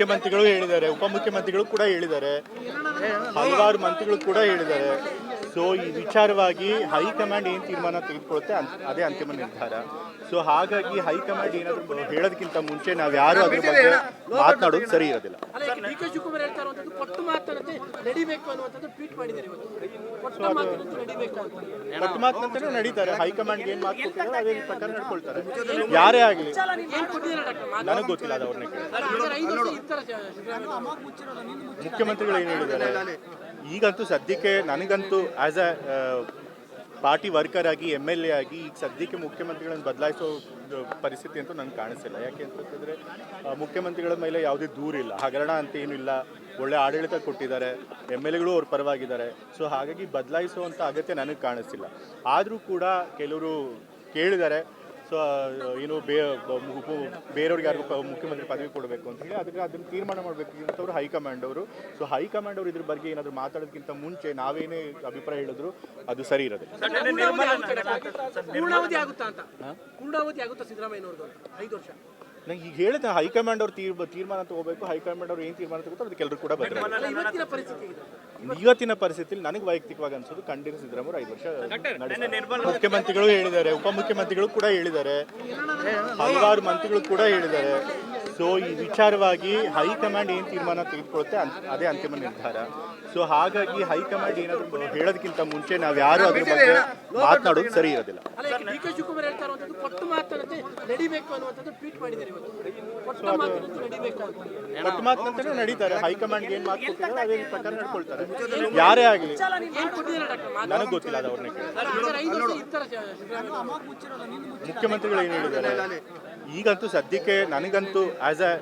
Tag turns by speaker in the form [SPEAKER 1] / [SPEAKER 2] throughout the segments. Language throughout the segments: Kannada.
[SPEAKER 1] ಮುಖ್ಯಮಂತ್ರಿಗಳು ಹೇಳಿದ್ದಾರೆ ಉಪಮುಖ್ಯಮಂತ್ರಿಗಳು ಕೂಡ ಹೇಳಿದ್ದಾರೆ ಹಲವಾರು ಮಂತ್ರಿಗಳು ಕೂಡ ಹೇಳಿದ್ದಾರೆ. ಸೊ ಈ ವಿಚಾರವಾಗಿ ಹೈಕಮಾಂಡ್ ಏನು ತೀರ್ಮಾನ ತೆಗೆದುಕೊಳ್ಳುತ್ತೆ ಅದೇ ಅಂತಿಮ ನಿರ್ಧಾರ. ಸೊ ಹಾಗಾಗಿ ಹೈಕಮಾಂಡ್ ಏನಾದರೂ ಹೇಳೋದಕ್ಕಿಂತ ಮುಂಚೆ ನಾವು ಯಾರು ಅದ್ರ ಬಗ್ಗೆ ಮಾತನಾಡೋದು ಸರಿ ಇರೋದಿಲ್ಲ.
[SPEAKER 2] ಪಟ್ಟು ಡಿ ಕೆ ಶಿವಕುಮಾರ್ ಹೇಳ್ತಾ ಇರುವಂತದ್ದು ಕೊಟ್ಟು ಮಾತನಂತೆ ನಡಿಬೇಕು ಅನ್ನುವಂಥದ್ದು ಟ್ವೀಟ್ ಮಾಡಿದ್ದಾರೆ ಇವತ್ತು ಕೊಟ್ಟ ಮಾತಿನಂತೆ ನಡಿಬೇಕು ಅಂತ.
[SPEAKER 1] ಒಟ್ಟು ಮಾತಿನಂತೆ ನಡೀತಾರೆ. ಹೈಕಮಾಂಡ್ ಏನು ಮಾತು ಕೊಟ್ಟಿದ್ದಾರೆ ಅದೇ ಪ್ರಕಾರ ನಡ್ಕೊಳ್ತಾರೆ. ಯಾರೇ ಆಗಲಿ.
[SPEAKER 2] ಏನ್
[SPEAKER 1] ನನಗೆ ಗೊತ್ತಿಲ್ಲ ಅದು ಅವ್ರನ್ನ ಕೇಳಿ. ಮುಖ್ಯಮಂತ್ರಿಗಳು ಏನು ಹೇಳಿದ್ದಾರೆ? ಈಗಂತೂ ಸದ್ಯಕ್ಕೆ ನನಗಂತೂ ಆಸ್ ಅ ಪಾರ್ಟಿ ವರ್ಕರ್ ಆಗಿ ಎಂ ಎಲ್ ಎ ಆಗಿ ಈಗ ಸದ್ಯಕ್ಕೆ ಮುಖ್ಯಮಂತ್ರಿಗಳನ್ನು ಬದಲಾಯಿಸೋ ಪರಿಸ್ಥಿತಿ ಅಂತೂ ನನಗೆ ಕಾಣಿಸಿಲ್ಲ. ಯಾಕೆ ಅಂತಂತಂದರೆ ಮುಖ್ಯಮಂತ್ರಿಗಳ ಮೇಲೆ ಯಾವುದೇ ದೂರಿಲ್ಲ ಹಗರಣ ಅಂತ ಏನಿಲ್ಲ ಒಳ್ಳೆ ಆಡಳಿತ ಕೊಟ್ಟಿದ್ದಾರೆ. ಎಂ ಎಲ್ ಎಗಳು ಅವ್ರ ಪರವಾಗಿದ್ದಾರೆ. ಸೊ ಹಾಗಾಗಿ ಬದಲಾಯಿಸುವಂಥ ಅಗತ್ಯ ನನಗೆ ಕಾಣಿಸ್ತಿಲ್ಲ. ಆದರೂ ಕೂಡ ಕೆಲವರು ಕೇಳಿದ್ದಾರೆ ಸೊ ಏನು ಬೇ ಬೇರೆಯವ್ರಿಗೆ ಯಾರಿಗೂ ಮುಖ್ಯಮಂತ್ರಿ ಪದವಿ ಕೊಡಬೇಕು ಅಂತ ಹೇಳಿ ಅದಕ್ಕೆ ಅದನ್ನು ತೀರ್ಮಾನ ಮಾಡಬೇಕಿಂತವ್ರು ಹೈಕಮಾಂಡ್ ಅವರು. ಸೊ ಹೈಕಮಾಂಡ್ ಅವರು ಇದ್ರ ಬಗ್ಗೆ ಏನಾದರೂ ಮಾತಾಡೋದಕ್ಕಿಂತ ಮುಂಚೆ ನಾವೇನೇ ಅಭಿಪ್ರಾಯ ಹೇಳಿದ್ರು ಅದು ಸರಿ ಇರೋದು.
[SPEAKER 2] ಪೂರ್ಣಾವಧಿ ಆಗುತ್ತಾ ಅಂತ? ಪೂರ್ಣಾವಧಿ ಆಗುತ್ತಾ ಸಿದ್ದರಾಮಯ್ಯನವ್ರದ್ದು ಐದು ವರ್ಷ?
[SPEAKER 1] ನಂಗೆ ಈಗ ಹೇಳಿದ ಹೈಕಮಾಂಡ್ ಅವ್ರು ತೀರ್ ತೀರ್ಮಾನ ತಗೋಬೇಕು ಹೈಕಮಾಂಡ್ ಅವ್ರು ಏನು ತೀರ್ಮಾನ ತಗೋತಾರೆ ಅದಕ್ಕೆ ಎಲ್ಲರೂ ಕೂಡ ಬದಲಾಗ
[SPEAKER 2] ಇವತ್ತಿನ ಪರಿಸ್ಥಿತಿ
[SPEAKER 1] ಇವತ್ತಿನ ಪರಿಸ್ಥಿತಿಯಲ್ಲಿ ನನಗೆ ವೈಯಕ್ತಿಕವಾಗಿ ಅನ್ಸೋದು ಖಂಡಿತ ಸಿದ್ದರಾಮಯ್ಯ ಐದು ವರ್ಷ. ಮುಖ್ಯಮಂತ್ರಿಗಳು ಹೇಳಿದ್ದಾರೆ ಉಪಮುಖ್ಯಮಂತ್ರಿಗಳು ಕೂಡ ಹೇಳಿದ್ದಾರೆ. ಹಲವಾರು ಮಂತ್ರಿಗಳು ಕೂಡ ಹೇಳಿದ್ದಾರೆ. ಸೊ ಈ ವಿಚಾರವಾಗಿ ಹೈಕಮಾಂಡ್ ಏನು ತೀರ್ಮಾನ ತೆಗೆದುಕೊಳ್ಳುತ್ತೆ ಅನ್- ಅದೇ ಅಂತಿಮ ನಿರ್ಧಾರ. ಸೊ ಹಾಗಾಗಿ ಹೈಕಮಾಂಡ್ ಏನಾದರೂ ಹೇಳೋದಕ್ಕಿಂತ ಮುಂಚೆ ನಾವು ಯಾರು ಅದ್ರ ಬಗ್ಗೆ ಮಾತನಾಡೋದು ಸರಿ ಇರೋದಿಲ್ಲ.
[SPEAKER 2] ಕೊಟ್ಟು ಮಾತನಂತೆ ನಡಿಬೇಕು ಅನ್ನುವಂಥದ್ದು ಟ್ವೀಟ್ ಮಾಡಿದ್ದಾರೆ ಇವತ್ತು. ಕೊಟ್ಟ ಮಾತಿನಂತೆ ನಡಿಬೇಕು ಅಂತ.
[SPEAKER 1] ಒಟ್ಟು ಮಾತಿನಂತೆ ನಡೀತಾರೆ. ಹೈಕಮಾಂಡ್ ಏನು ಮಾತು ಕೊಟ್ಟಿದ್ದಾರೆ ಅದೇ ಪ್ರಕಾರ ನಡ್ಕೊಳ್ತಾರೆ. ಯಾರೇ ಆಗಲಿ.
[SPEAKER 2] ಏನ್ ಕೊಟ್ಟಿದ್ದಾರೆ ಡಾಕ್ಟರ್? ಮಾತು
[SPEAKER 1] ನನಗೆ ಗೊತ್ತಿಲ್ಲ ಅದು ಅವ್ರನ್ನೇ ಕೇಳಿ ಮುಖ್ಯಮಂತ್ರಿಗಳು ಏನು ಹೇಳಿದ್ದಾರೆ? ಈಗಂತೂ ಸದ್ಯಕ್ಕೆ ನನಗಂತೂ ಆಸ್ ಅ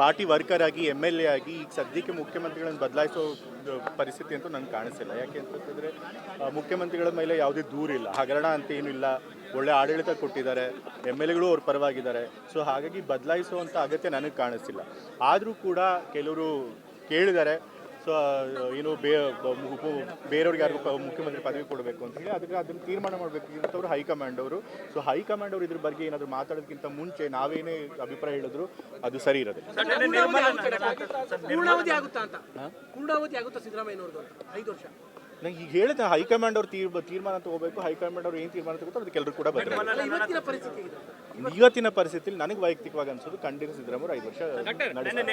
[SPEAKER 1] ಪಾರ್ಟಿ ವರ್ಕರ್ ಆಗಿ ಎಂ ಎಲ್ ಎ ಆಗಿ, ಈಗ ಸದ್ಯಕ್ಕೆ ಮುಖ್ಯಮಂತ್ರಿಗಳನ್ನು ಬದಲಾಯಿಸೋ ಪರಿಸ್ಥಿತಿ ಅಂತೂ ನನಗೆ ಕಾಣಿಸಿಲ್ಲ. ಯಾಕೆ ಅಂತಂತಂದರೆ ಮುಖ್ಯಮಂತ್ರಿಗಳ ಮೇಲೆ ಯಾವುದೇ ದೂರಿಲ್ಲ. ಹಗರಣ ಅಂತ ಏನಿಲ್ಲ ಒಳ್ಳೆ ಆಡಳಿತ ಕೊಟ್ಟಿದ್ದಾರೆ. ಎಂ ಎಲ್ ಎಗಳು ಅವ್ರ ಪರವಾಗಿದ್ದಾರೆ. ಸೊ ಹಾಗಾಗಿ ಬದಲಾಯಿಸುವಂಥ ಅಗತ್ಯ ನನಗೆ ಕಾಣಿಸಿಲ್ಲ. ಆದರೂ ಕೂಡ ಕೆಲವರು ಕೇಳಿದ್ದಾರೆ ಸೊ ಏನು ಬೇ ಉಪ ಬೇರೆಯವ್ರಿಗೆ ಯಾರಿಗೂ ಮುಖ್ಯಮಂತ್ರಿ ಪದವಿ ಕೊಡಬೇಕು ಅಂತ ಹೇಳಿ ಅದಕ್ಕೆ ಅದನ್ನು ತೀರ್ಮಾನ ಮಾಡಬೇಕಿಂತವ್ರು ಹೈಕಮಾಂಡ್ ಅವರು. ಸೊ ಹೈಕಮಾಂಡ್ ಅವರು ಇದ್ರ ಬಗ್ಗೆ ಏನಾದರೂ ಮಾತಾಡೋದಕ್ಕಿಂತ ಮುಂಚೆ ನಾವೇನೇ ಅಭಿಪ್ರಾಯ ಹೇಳಿದ್ರು ಅದು ಸರಿ ಇರೋದಿಲ್ಲ.
[SPEAKER 2] ಪೂರ್ಣಾವಧಿ ಆಗುತ್ತಾ ಡಾಕ್ಟರ್? ಪೂರ್ಣಾವಧಿ ಆಗುತ್ತಾ ಅಂತ? ಪೂರ್ಣಾವಧಿ ಆಗುತ್ತಾ ಸಿದ್ದರಾಮಯ್ಯನವ್ರದ್ದು ಅಂತ? ಐದು ವರ್ಷ.
[SPEAKER 1] ನಂಗೆ ಈಗ ಹೇಳಿದೆ ಹೈಕಮಾಂಡ್ ಅವ್ರು ತೀರ್ ತೀರ್ಮಾನ ತಗೋಬೇಕು ಹೈಕಮಾಂಡ್ ಅವ್ರು ಏನು ತೀರ್ಮಾನ ತಗೋತಾರೆ ಅದಕ್ಕೆ ಎಲ್ಲರೂ ಕೂಡ
[SPEAKER 2] ಬರ್ತಾರೆ ಇವತ್ತಿನ ಪರಿಸ್ಥಿತಿ
[SPEAKER 1] ಇವತ್ತಿನ ಪರಿಸ್ಥಿತಿಯಲ್ಲಿ ನನಗೆ ವೈಯಕ್ತಿಕವಾಗಿ ಅನ್ಸೋದು ಖಂಡಿತ ಸಿದ್ದರಾಮಯ್ಯ ಐದು ವರ್ಷ ನಡೆಸ್ತಾರೆ.